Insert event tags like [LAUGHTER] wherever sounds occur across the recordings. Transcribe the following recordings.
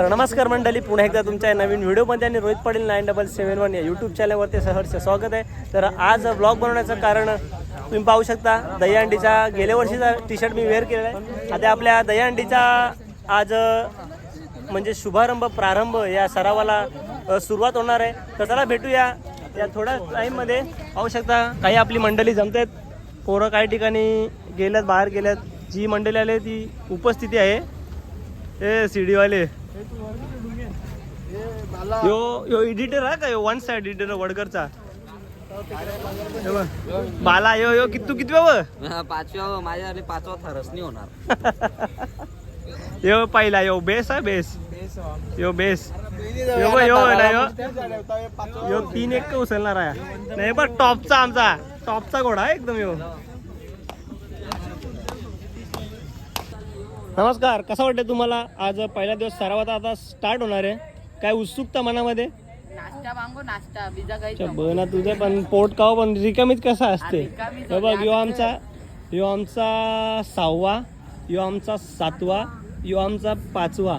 तर नमस्कार मंडळी पुन्हा एकदा तुमच्या नवीन व्हिडिओमध्ये आणि Rohit Patil nine double seven one या यूट्यूब चॅनलवरती सहर्ष स्वागत आहे. तर आज ब्लॉग बनवण्याचं कारण तुम्ही पाहू शकता दहीहंडीचा गेल्या वर्षीचा टी शर्ट मी वेअर केलेला आहे. आता आपल्या दहीहंडीचा आज म्हणजे शुभारंभ प्रारंभ या सरावाला सुरुवात होणार आहे. तर चला भेटूया या थोड्या टाईममध्ये पाहू शकता काही आपली मंडळी जमत आहेत पोरं काही ठिकाणी गेल्यात बाहेर गेल्यात. जी मंडळी आली ती उपस्थिती आहे. ए सीडीवाले यो यो एडिटर आहे का? यो वन साइड एडिटर वडकरचा. बाला यो यो किती तू किती बाबा [LAUGHS] पाचव्या माझ्या पाचवा थरस नाही होणार. यो पहिला यो बेस आहे बेस. यो बेस. यो यो ना यो. यो तीन एक उचलणार आहे? नाही बघ टॉपचा आमचा. टॉपचा घोडा आहे एकदम यो. नमस्कार कसं वाटतं तुम्हाला? आज पहिला दिवस सरावाचा आता स्टार्ट होणार आहे. काय उत्सुकता मनामध्ये? नाश्ता मागो नाश्ता बिजा काही अच्छा, बना तुझं पण पोट काव पण रिकामीच कसा असते रिकामीच हे बघ होते. यो आमचा यो आमचा सहावा यो आमचा सातवा यो आमचा पाचवा.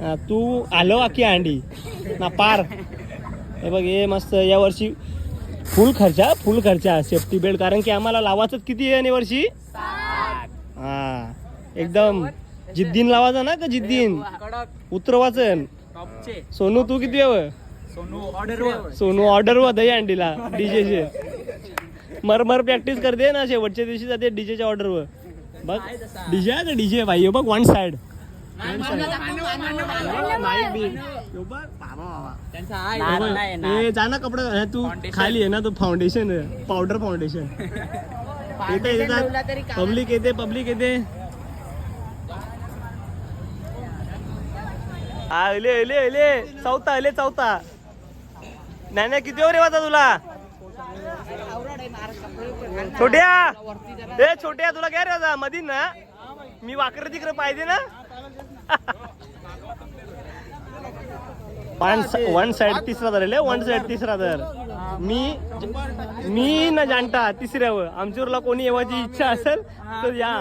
हा, तू आलो आखी अंडी. ना पार. हे बघ हे मस्त या वर्षी फुल खर्चा फुल खर्चा सेफ्टी बेल्ट कारण की आम्हाला लावायचं किती आहे वर्षी? एकदम. जिद्दीन लावायचं ना का जिद्दीन? उतरवाचं. सोनू तू किती हवं? सोनू ऑर्डर सोनू ऑर्डर वर दही अंडीला डीजेचे. मरमर प्रॅक्टिस करते ना शेवटच्या दिवशी जाते डीजेच्या ऑर्डर वर बघ डीजे आहे का डीजे भाई. बघ वन साइड जा ना कपडे तू खाली आहे ना तू फाउंडेशन पावडर फाउंडेशन येते पब्लिक येते पब्लिक येते. हा अले अले अले चौथा अले चौथा नाही नाही किती वर वाजा तुला? छोट्या. ए छोट्या तुला काय रे मधीन ना. मी वाकर तिकडे पाहिजे ना. वन वन साइड तिसरा धर वन साइड तिसरा धर. मी मी न जाणता तिसऱ्यावर. आमच्यावरला कोणी येवायची इच्छा असेल तर या.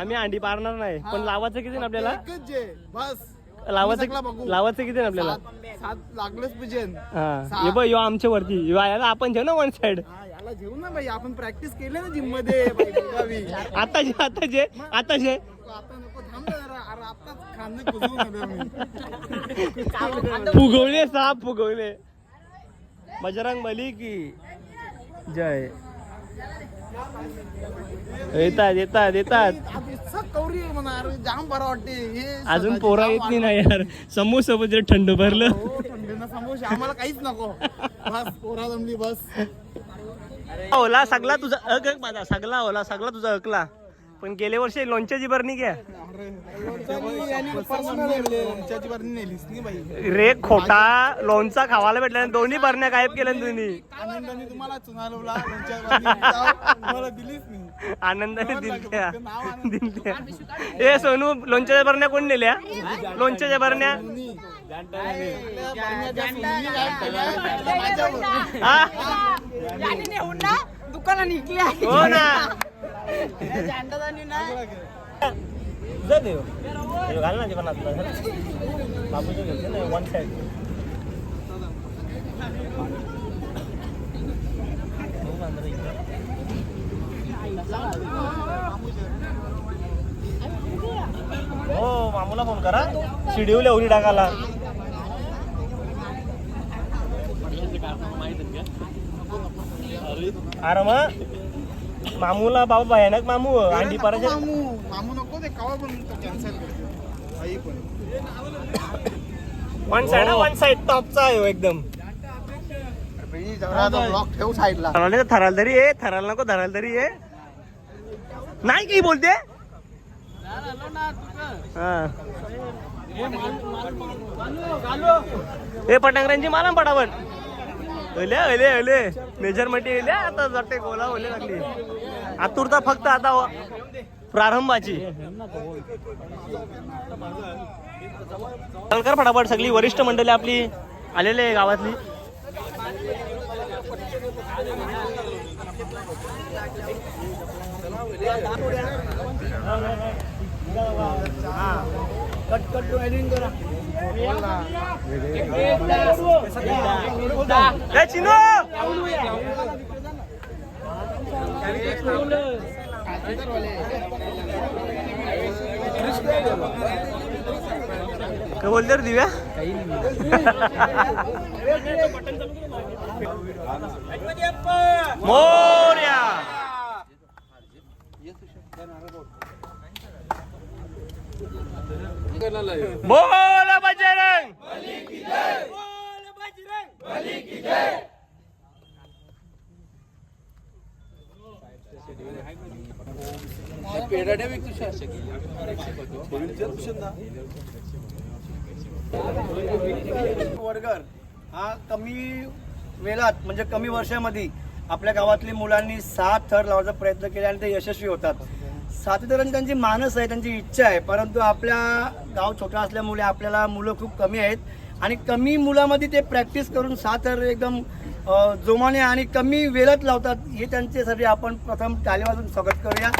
आम्ही अंडी पारणार नाही. पण लावायचं किती ना आपल्याला? लावायचं किती ना आपल्याला? सात लागलंच पाहिजे हा. हे बघ यो आमच्या वरती. यो याला आपण ठेव ना वन साइड हा, याला घेऊ ना बाई. आपण प्रॅक्टिस केली ना जिममध्ये बाई. आता जे आता जे आता जे आता नको. थांब ना जरा. अरे आताच खांदे मी. फुगवले साप फुगवले. बजरंग बली की जय. येतात येतात येतात. कवरी म्हणा अरे जाम बरं वाटते. हे अजून पोरा येत नाही ना यार. समोर सोबत जर थंड भरलं. हो समोसे. आम्हाला काहीच नको. बस पोरा जमली बस. ओला सगळा तुझा अक माझा. सगळा ओला सगळा तुझा अकला. पण गेल्या वर्षी लोणच्याची बरणी घ्या. लोणच्याची बरणी नेलीस नाही बाई रे खोटा लोणचा खावायला भेटला आणि दोन्ही बरण्या गायब केल्या ना तुम्ही. आनंदाने तुम्हाला चुनालवला लोणच्या बरणी तुम्हाला दिलीच नाही आनंदाने दिलत्या दिलत्या ए सोनू लोणच्याच्या बरण्या कोण नेल्या? लोणच्याच्या बरण्या हा? दुकाना निघल्या हो ना. घाल ना जीवनात. बाबूचं घेतलं ना वन साइड हो मामूला फोन करा. शिडिवल्या उरी टाकाला अरे मग मामूला बाबा भयानक मामू अंडी पराच्या मामू. मामू नको ते कवा पण कॅन्सल करते आई पण. वन साइड वन साइड टॉपचा आहे हो एकदम. ब्लॉक ठेव साईडला थराला तर आहे थराला नको धराल तरी आहे नाही काही बोलते? हा. ए पटांगऱ्यांची माला पटापट. अले ओले ओले मेजरमेंट येले आता जटे गोला ओले लागली. आतुरता फक्त आता प्रारंभाची. कर फटाफट सगळी वरिष्ठ मंडळी आपली आलेले आहे गावातली. हा कट कट एडिंग करा. चिनो काय बोलते रे दिव्या? मोर्या! बोल बजरंग. वर्गर हा कमी वेळात म्हणजे कमी वर्षामध्ये आपल्या गावातली मुलांनी सात थर लावायचा प्रयत्न केला आणि ते यशस्वी होतात. सातवीपर्यंत त्यांची मानस आहे त्यांची इच्छा आहे परंतु आपल्या गाव छोटा असल्यामुळे आपल्याला मुलं खूप कमी आहेत. आणि कमी मुलामध्ये ते प्रॅक्टिस करून साथर एकदम जोमाने आणि कमी वेळात लावतात हे त्यांच्यासाठी आपण प्रथम टाळे वाजून स्वागत करूया.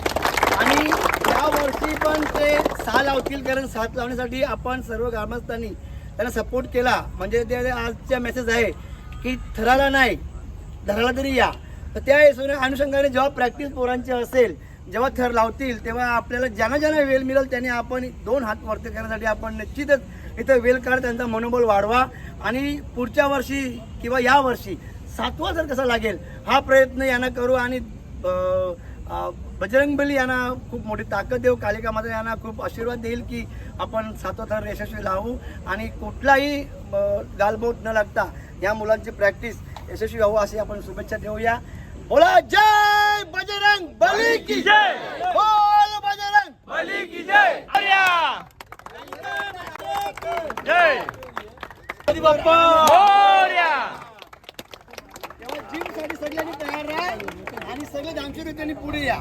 आणि यावर्षी पण ते सहा लावतील कारण साथ लावण्यासाठी आपण सर्व ग्रामस्थांनी त्यांना सपोर्ट केला. म्हणजे ते आजच्या मेसेज आहे की थराला नाही धराला तरी या. तर त्या हिशोबाने अनुषंगाने जेव्हा प्रॅक्टिस पोरांची असेल जेव्हा थर लावतील तेव्हा आपल्याला ज्यांना ज्यांना वेळ मिळेल त्यांनी आपण दोन हात वरती करण्यासाठी आपण निश्चितच इथं वेल काढ त्यांचा मनोबल वाढवा. आणि पुढच्या वर्षी किंवा या वर्षी सातवा जर कसा लागेल हा प्रयत्न यांना करू. आणि बजरंगबली यांना खूप मोठी ताकद देऊ. कालिका माता यांना खूप आशीर्वाद देईल की आपण सातवा थर यशस्वी लावू. आणि कुठलाही गालबोट न लागता या मुलांची प्रॅक्टिस यशस्वी व्हावं अशी आपण शुभेच्छा देऊया. बोला जय! बजरंग बली की जय बोल बजरंग बली की जय मोरया जय बाप्पा मोरया तेव्हा जिमसाठी सगळ्यांनी तयार राहा आणि सगळे दामशूर त्यांनी पुढे या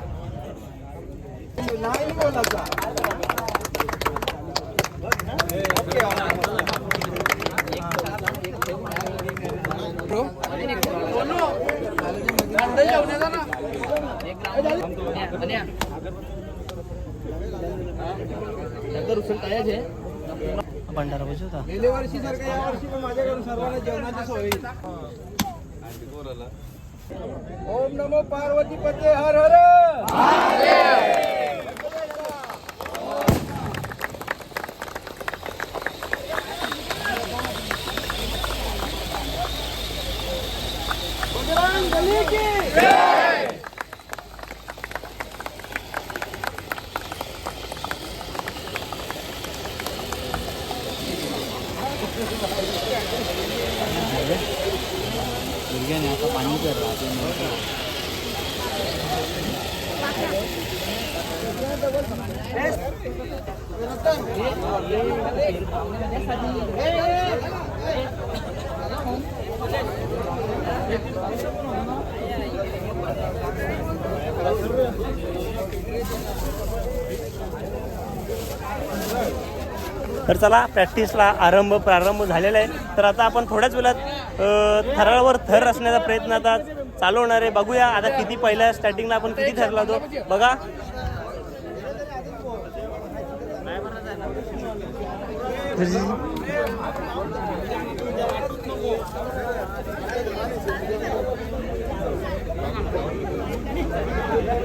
नाही बोलायचा भंडारा बसवता गेल्या वर्षी सारखं या वर्षी पण माझ्याकडून सर्वांना जेवणाची सोय. ओम नमो पार्वती पते हर हर! बजरंग बली की दुर्गा ने आता पाणी कर रहा तर चला प्रॅक्टिसला आरंभ प्रारंभ झालेला आहे. तर आता आपण थोड्याच वेळात थरावर थर रचण्याचा प्रयत्न आता चालू होणार आहे. बघूया आता किती पहिल्या स्टार्टिंगला आपण किती ठरला होतो बघा.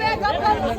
हे चला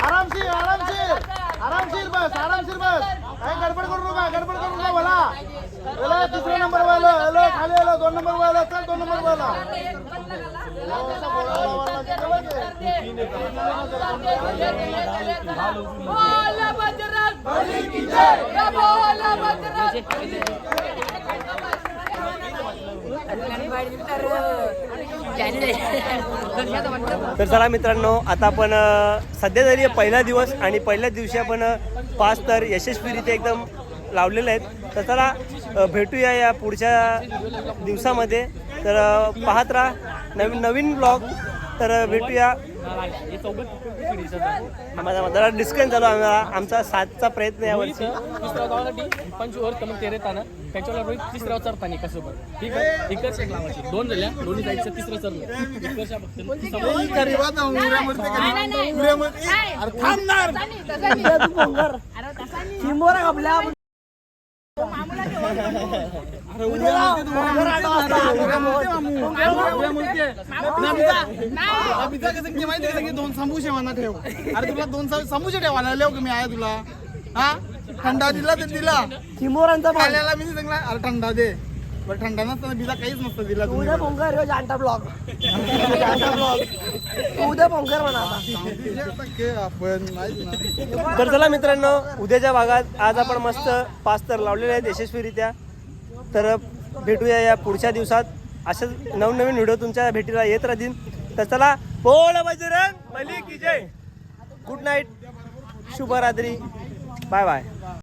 आरामशीर आरामशीर आरामशीर बस आरामशीर बस काय गडबड करू नका गडबड करू नका मला हॅलो तिसरा नंबर वाला हॅलो खाली हॅलो दोन नंबर वाला चल दोन नंबर वाला तर चला मित्रांनो आता आपण सध्या तरी पहिला दिवस आणि पहिल्याच दिवशी आपण पाच तर यशस्वीरित्या एकदम लावलेले आहेत. तर चला भेटूया या पुढच्या दिवसामध्ये. तर पाहत राहा नवीन नवीन ब्लॉग. तर भेटूया. जरा डिस्कशन चालू आमचा सातचा प्रयत्न यावर्षी. तिसऱ्या गावासाठी पंचवर कमल तेरे ताना त्याच्यावर रोहित तिसऱ्या चरतानी कसं बरं ठीक आहे इकडच्या एक लावायची दोन झाल्या दोन्ही साईडचं तिसरं चरलं इकडच्या फक्त [LAUGHS] माहिती दोन समोसे म्हणा ठेव. अरे तुला दोन समोसे ठेवायला लेव का मी आहे तुला. हा? थंडा दिला तर दिला. चिमोरांचा खाल्याला मी सांगला अरे थंडा दे. थंडा नसताना बिला काहीच नसतं दिला उद्या पोंगर ह्यो जानता ब्लॉग. जानता ब्लॉग. उद्या पोंगर म्हणा आता. आपण ना तर चला मित्रांनो उद्याच्या भागात आज आपण मस्त पाच तर लावलेले आहेत यशस्वीरित्या. तर भेटूया या पुढच्या दिवसात. असंच नवनवीन व्हिडिओ तुमच्या भेटीला येत राहतील. तर चला बोल बजरंग बली की जय. गुड नाईट शुभरात्री. Bye bye